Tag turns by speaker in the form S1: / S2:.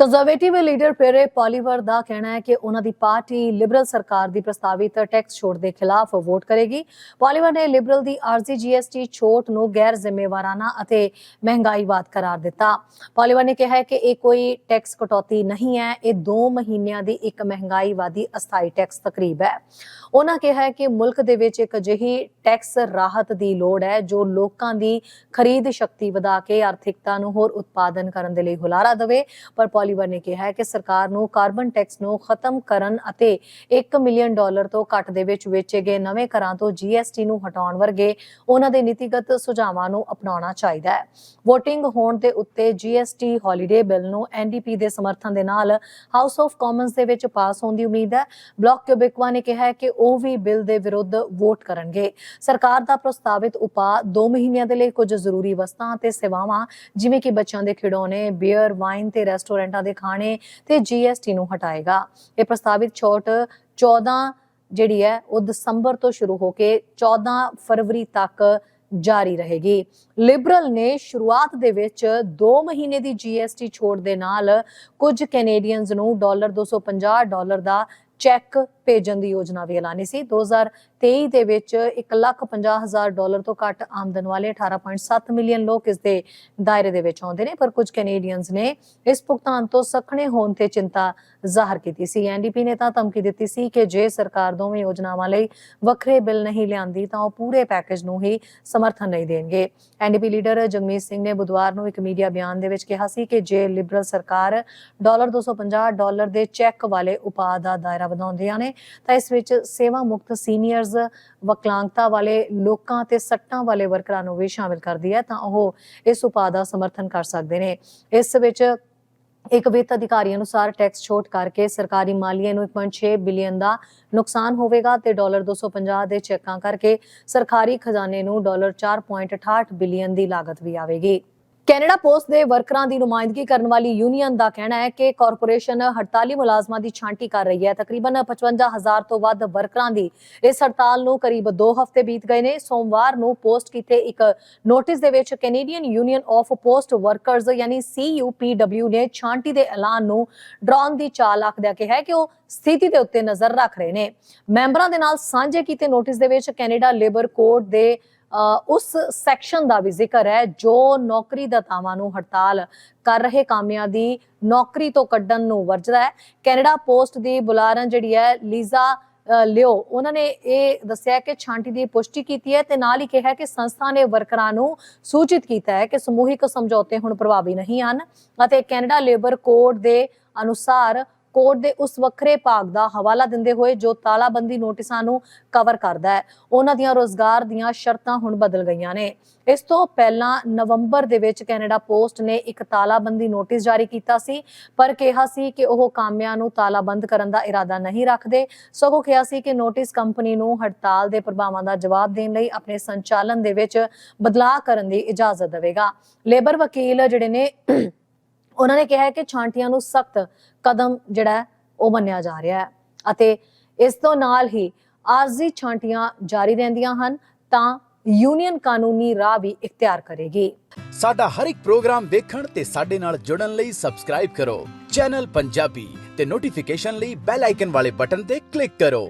S1: Conservative leader Pierre Poilievre ਦਾ ਕਹਿਣਾ ਹੈ ਕਿ ਉਹਨਾਂ ਦੀ ਪਾਰਟੀ ਲਿਬਰਲ ਸਰਕਾਰ ਦੀ ਪ੍ਰਸਤਾਵਿਤ ਟੈਕਸ ਛੋਟ ਦੇ ਖਿਲਾਫ ਵੋਟ ਕਰੇਗੀ। ਪੋਲੀਵਰ ਨੇ ਲਿਬਰਲ ਦੀ ਆਰਜ਼ੀ ਜੀਐਸਟੀ ਛੋਟ ਨੂੰ ਗੈਰ ਜ਼ਿੰਮੇਵਾਰਾਨਾ ਅਤੇ ਮਹਿੰਗਾਈਵਾਦ ਕਰਾਰ ਦਿੱਤਾ। ਪੋਲੀਵਰ ਨੇ ਕਿਹਾ ਹੈ ਕਿ ਇਹ ਕੋਈ ਟੈਕਸ ਕਟੌਤੀ ਨਹੀਂ ਹੈ, ਇਹ 2 ਮਹੀਨਿਆਂ ਦੀ ਇੱਕ ਮਹਿੰਗਾਈਵਾਦੀ ਅਸਥਾਈ ਟੈਕਸ ਤਕਰੀਬ ਹੈ। ਉਹਨਾਂ ਕਿਹਾ ਹੈ ਕਿ ਮੁਲਕ ਦੇ ਵਿੱਚ ਇੱਕ ਅਜਿਹੀ ਟੈਕਸ ਰਾਹਤ ਦੀ ਲੋੜ ਹੈ ਜੋ ਲੋਕਾਂ ਦੀ ਖਰੀਦ ਸ਼ਕਤੀ ਵਧਾ ਕੇ ਆਰਥਿਕਤਾ ਨੂੰ ਹੋਰ ਉਤਪਾਦਨ ਕਰਨ ਦੇ ਲਈ ਹੁਲਾਰਾ ਦੇਵੇ। ਪਰ ਪੋਲੀਵਰ ਨੇ ਕਿਹਾ ਹੈ ਕਿ ਸਰਕਾਰ ਨੂੰ ਕਾਰਬਨ ਟੈਕਸ ਨੂੰ ਖਤਮ ਕਰਨ ਅਤੇ 1 ਮਿਲੀਅਨ ਡਾਲਰ ਤੋਂ ਘੱਟ ਦੇ ਵਿੱਚ ਵੇਚੇ ਗਏ ਨਵੇਂ ਕਰਾਂ ਤੋਂ ਜੀਐਸਟੀ ਨੂੰ ਹਟਾਉਣ ਵਰਗੇ ਉਹਨਾਂ ਦੇ ਨੀਤੀਗਤ ਸੁਝਾਵਾਂ ਨੂੰ ਅਪਣਾਉਣਾ ਚਾਹੀਦਾ ਹੈ। VOTING ਹੋਣ ਦੇ ਉੱਤੇ ਜੀਐਸਟੀ ਹੌਲੀਡੇ ਬਿੱਲ ਨੂੰ ਐਨਡੀਪੀ ਦੇ ਸਮਰਥਨ ਦੇ ਨਾਲ ਹਾਊਸ ਆਫ ਕਾਮਨਸ ਦੇ ਵਿੱਚ ਪਾਸ ਹੋਣ ਦੀ ਉਮੀਦ ਹੈ। ਬਲਾਕ ਕਿਊਬਿਕਵਾ ਨੇ ਕਿਹਾ ਹੈ ਕਿ ਉਹ ਵੀ ਬਿੱਲ ਦੇ ਵਿਰੁੱਧ ਵੋਟ ਕਰਨਗੇ। ਸਰਕਾਰ ਦਾ ਪ੍ਰਸਤਾਵਿਤ ਉਪਾਅ 2 ਮਹੀਨਿਆਂ ਦੇ ਲਈ ਕੁਝ ਜ਼ਰੂਰੀ ਵਸਤਾਂ ਅਤੇ ਸੇਵਾਵਾਂ, ਜਿਵੇਂ ਕਿ ਬੱਚਿਆਂ ਦੇ ਖਿਡੌਣੇ, ਬੀਅਰ, ਵਾਈਨ ਤੇ ਰੈਸਟੋਰੈਂਟਾਂ ਦੇ ਖਾਣੇ ਤੇ ਜੀਐਸਟੀ ਨੂੰ ਹਟਾਏਗਾ। ਇਹ ਪ੍ਰਸਤਾਵਿਤ ਛੋਟ 14 ਜਿਹੜੀ ਹੈ, ਉਹ ਦਸੰਬਰ ਤੋਂ ਸ਼ੁਰੂ ਹੋ ਕੇ 14 ਫਰਵਰੀ ਤੱਕ ਜਾਰੀ ਰਹੇਗੀ। ਲਿਬਰਲ ਨੇ ਸ਼ੁਰੂਆਤ ਦੇ ਵਿੱਚ 2 ਮਹੀਨੇ ਦੀ ਜੀਐਸਟੀ ਛੋਟ ਦੇ ਨਾਲ ਕੁਝ ਕੈਨੇਡੀਅਨਸ ਨੂੰ ਡਾਲਰ 250 ਡਾਲਰ ਦਾ ਚੈੱਕ ਭੇਜਣ ਦੀ ਯੋਜਨਾ ਵੀ ਐਲਾਨੀ ਸੀ। 2023 ਦੇ ਵਿੱਚ 150000 ਡਾਲਰ ਤੋਂ ਘੱਟ ਆਮਦਨ ਵਾਲੇ 18.7 ਮਿਲੀਅਨ ਲੋਕ ਇਸ ਦੇ ਦਾਇਰੇ ਦੇ ਵਿੱਚ ਆਉਂਦੇ ਨੇ, ਪਰ ਕੁਝ ਕੈਨੇਡੀਅਨਸ ਨੇ ਇਸ ਭੁਗਤਾਨ ਤੋਂ ਸਖਣੇ ਹੋਣ ਤੇ ਚਿੰਤਾ ਜ਼ਾਹਰ ਕੀਤੀ ਸੀ। ਐਨਡੀਪੀ ਨੇ ਤਾਂ ਧਮਕੀ ਦਿੱਤੀ ਸੀ ਕਿ ਜੇ ਸਰਕਾਰ ਦੋਵੇਂ ਯੋਜਨਾਵਾਂ ਲਈ ਵੱਖਰੇ ਬਿੱਲ ਨਹੀਂ ਲਿਆਂਦੀ, ਤਾਂ ਉਹ ਪੂਰੇ ਪੈਕੇਜ ਨੂੰ ਹੀ ਸਮਰਥਨ ਨਹੀਂ ਦੇਣਗੇ। ਐਨਡੀਪੀ ਲੀਡਰ ਜਗਮੀਤ ਸਿੰਘ ਨੇ ਬੁੱਧਵਾਰ ਨੂੰ ਇੱਕ ਮੀਡੀਆ ਬਿਆਨ ਦੇ ਵਿੱਚ ਕਿਹਾ ਸੀ ਕਿ ਜੇ ਲਿਬਰਲ ਸਰਕਾਰ ਡਾਲਰ 250 ਡਾਲਰ ਦੇ ਚੈੱਕ ਵਾਲੇ ਉਪਾਅ ਦਾ ਦਾਇਰਾ ਵਧਾਉਂਦੀਆਂ ਨੇ, ਤਾਂ ਇਸ ਵਿੱਚ ਸੇਵਾ ਮੁਕਤ ਸੀਨੀਅਰਜ਼ ਵਕਲਾਂਗਤਾ ਵਾਲੇ ਲੋਕਾਂ ਤੇ ਸੱਟਾਂ ਵਾਲੇ ਵਰਕਰਾਂ ਨੂੰ ਵੀ ਸ਼ਾਮਿਲ ਕਰਦੀ ਹੈ, ਤਾਂ ਉਹ ਇਸ ਉਪਾਅ ਦਾ ਸਮਰਥਨ ਕਰ ਸਕਦੇ ਨੇ। ਇਸ ਵਿੱਚ ਇੱਕ ਵਿੱਤ ਅਧਿਕਾਰੀ ਅਨੁਸਾਰ ਟੈਕਸ ਛੋਟ ਕਰਕੇ ਸਰਕਾਰੀ ਮਾਲੀਏ ਨੂੰ 1.6 ਬਿਲੀਅਨ ਦਾ ਨੁਕਸਾਨ ਹੋਵੇਗਾ ਤੇ ਡਾਲਰ 250 ਦੇ ਚੈੱਕਾਂ ਕਰਕੇ ਸਰਕਾਰੀ ਖਜ਼ਾਨੇ ਨੂੰ ਡਾਲਰ 4.68 ਬਿਲੀਅਨ ਦੀ ਲਾਗਤ ਵੀ ਆਵੇਗੀ। ਕੈਨੇਡਾ ਪੋਸਟ ਦੇ ਵਰਕਰਾਂ ਦੀ ਨੁਮਾਇੰਦਗੀ ਕਰਨ ਵਾਲੀ ਯੂਨੀਅਨ ਦਾ ਕਹਿਣਾ ਹੈ ਕਿ ਕਾਰਪੋਰੇਸ਼ਨ ਹੜਤਾਲੀ ਮੁਲਾਜ਼ਮਾਂ ਦੀ ਛਾਂਟੀ ਕਰ ਰਹੀ ਹੈ। ਤਕਰੀਬਨ 55000 ਤੋਂ ਵੱਧ ਵਰਕਰਾਂ ਦੀ ਇਸ ਹੜਤਾਲ ਨੂੰ ਕਰੀਬ 2 ਹਫ਼ਤੇ ਬੀਤ ਗਏ ਨੇ। ਸੋਮਵਾਰ ਨੂੰ ਪੋਸਟ ਕੀਤੇ ਇੱਕ ਨੋਟਿਸ ਦੇ ਵਿੱਚ Canadian Union of Post Workers ਯਾਨੀ CUPW ਨੇ ਛਾਂਟੀ ਦੇ ਐਲਾਨ ਨੂੰ ਡਰਾਉਣ ਦੀ ਚਾਲ ਆਖਦਿਆਂ ਕਿਹਾ ਹੈ ਕਿ ਉਹ ਸਥਿਤੀ ਦੇ ਉੱਤੇ ਨਜ਼ਰ ਰੱਖ ਰਹੇ ਨੇ। ਮੈਂਬਰਾਂ ਦੇ ਨਾਲ ਸਾਂਝੇ ਕੀਤੇ ਨੋਟਿਸ ਦੇ ਵਿੱਚ ਕੈਨੇਡਾ ਲੇਬਰ ਕੋਡ ਦੇ ਉਸ ਸੈਕਸ਼ਨ ਦਾ ਵੀ ਜ਼ਿਕਰ ਹੈ ਜੋ ਨੌਕਰੀ ਦਾਤਾਵਾਂ ਨੂੰ ਹੜਤਾਲ ਕਰ ਰਹੇ ਕਾਮਿਆਂ ਦੀ ਨੌਕਰੀ ਤੋਂ ਕੱਢਣ ਨੂੰ ਵਰਜਦਾ ਹੈ। ਕੈਨੇਡਾ ਪੋਸਟ ਦੀ ਬੁਲਾਰਨ ਜਿਹੜੀ ਹੈ, ਲੀਜ਼ਾ ਲਿਓ, ਉਹਨਾਂ ਨੇ ਇਹ ਦੱਸਿਆ ਕਿ ਛਾਂਟੀ ਦੀ ਪੁਸ਼ਟੀ ਕੀਤੀ ਹੈ ਤੇ ਨਾਲ ਹੀ ਕਿਹਾ ਕਿ ਸੰਸਥਾ ਨੇ ਵਰਕਰਾਂ ਨੂੰ ਸੂਚਿਤ ਕੀਤਾ ਹੈ ਕਿ ਸਮੂਹਿਕ ਸਮਝੌਤੇ ਹੁਣ ਪ੍ਰਭਾਵੀ ਨਹੀਂ ਹਨ ਅਤੇ ਕੈਨੇਡਾ ਲੇਬਰ ਕੋਡ ਦੇ ਅਨੁਸਾਰ ਕੋਡ ਦੇ ਉਸ ਵੱਖਰੇ ਭਾਗ ਦਾ ਹਵਾਲਾ ਦਿੰਦੇ ਹੋਏ ਜੋ ਤਾਲਾਬੰਦੀ ਨੋਟਿਸਾਂ ਨੂੰ ਕਵਰ ਕਰਦਾ ਹੈ, ਉਹਨਾਂ ਦੀਆਂ ਰੋਜ਼ਗਾਰ ਦੀਆਂ ਸ਼ਰਤਾਂ ਹੁਣ ਬਦਲ ਗਈਆਂ ਨੇ। ਇਸ ਤੋਂ ਪਹਿਲਾਂ ਨਵੰਬਰ ਦੇ ਵਿੱਚ ਕੈਨੇਡਾ ਪੋਸਟ ਨੇ ਇੱਕ ਤਾਲਾਬੰਦੀ ਨੋਟਿਸ ਜਾਰੀ ਕੀਤਾ ਸੀ, ਪਰ ਕਿਹਾ ਸੀ ਕਿ ਉਹ ਕਾਮਿਆਂ ਨੂੰ ਤਾਲਾਬੰਦ ਕਰਨ ਦਾ ਇਰਾਦਾ ਨਹੀਂ ਰੱਖਦੇ। ਸਗੋਂ ਕਿਹਾ ਸੀ ਕਿ ਨੋਟਿਸ ਕੰਪਨੀ ਨੂੰ ਹੜਤਾਲ ਦੇ ਪ੍ਰਭਾਵਾਂ ਦਾ ਜਵਾਬ ਦੇਣ ਲਈ ਆਪਣੇ ਸੰਚਾਲਨ ਦੇ ਵਿੱਚ ਬਦਲਾਅ ਕਰਨ ਦੀ ਇਜਾਜ਼ਤ ਦੇਵੇਗਾ। ਲੇਬਰ ਵਕੀਲ ਜਿਹੜੇ ਨੇ ਉਹਨਾਂ ਨੇ ਕਿਹਾ ਹੈ ਕਿ ਛਾਂਟੀਆਂ ਨੂੰ ਸਖਤ ਕਦਮ ਜਿਹੜਾ ਉਹ ਮੰਨਿਆ ਜਾ ਰਿਹਾ ਹੈ ਅਤੇ ਇਸ ਤੋਂ ਨਾਲ ਹੀ ਆਰਜ਼ੀ ਛਾਂਟੀਆਂ ਜਾਰੀ ਰਹਿੰਦੀਆਂ ਹਨ, ਤਾਂ ਯੂਨੀਅਨ ਕਾਨੂੰਨੀ ਰਾਹ ਵੀ ਇਖਤਿਆਰ ਕਰੇਗੀ।
S2: ਸਾਡਾ ਹਰ ਇੱਕ ਪ੍ਰੋਗਰਾਮ ਦੇਖਣ ਤੇ ਸਾਡੇ ਨਾਲ ਜੁੜਨ ਲਈ ਸਬਸਕ੍ਰਾਈਬ ਕਰੋ। ਚੈਨਲ ਪੰਜਾਬੀ ਤੇ ਨੋਟੀਫਿਕੇਸ਼ਨ ਲਈ ਬੈਲ ਆਈਕਨ ਵਾਲੇ ਬਟਨ ਤੇ ਕਲਿੱਕ ਕਰੋ।